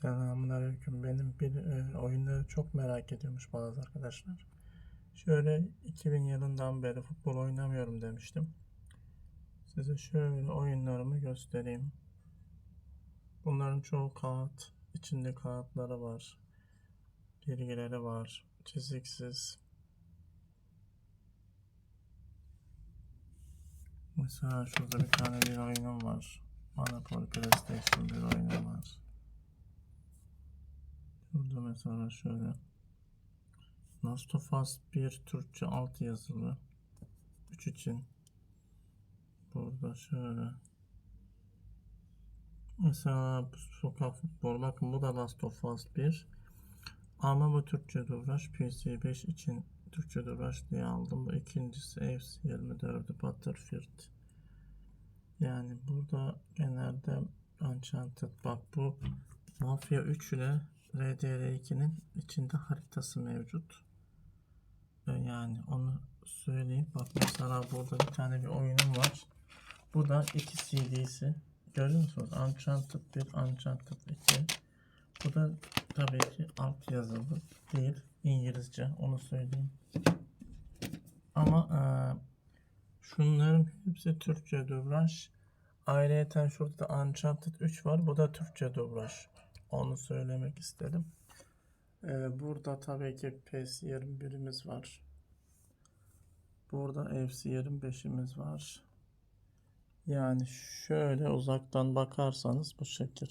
Selamünaleyküm. Benim bir e, oyunları çok merak ediyormuş bazı arkadaşlar. Şöyle 2000 yılından beri futbol oynamıyorum demiştim. Size şöyle oyunlarımı göstereyim. Bunların çoğu kağıt. içinde kağıtları var. Bilgileri var. Çiziksiz. Mesela şurada bir tane bir oyunum var. Monopoly PlayStation bir oyunum var. Mesela şöyle. Last of Us 1 Türkçe alt yazılı. 3 için. Burada şöyle. Mesela sokak futbol bakın bu da Last of Us 1 ama bu Türkçe dublaj PC 5 için Türkçe dublaj diye aldım. Bu ikincisi FC 24'ü Battlefield yani burada genelde Uncharted. Bak bu Mafya 3 ile RDR2'nin içinde haritası mevcut. Ee, Yani onu söyleyeyim. Bak mesela burada bir tane bir oyunum var. Bu da iki CD'si. Görüyor musunuz? Uncharted 1, Uncharted 2. Bu da tabii ki alt yazılı değil. İngilizce. Onu söyleyeyim. Ama eee, şunların hepsi Türkçe dublaj. Ayrıca şurada da Uncharted 3 var. Bu da Türkçe dublaj. Onu söylemek istedim. Ee, burada tabii ki PES 21'imiz var. Burada FC 25'imiz var. Yani şöyle uzaktan bakarsanız bu şekil.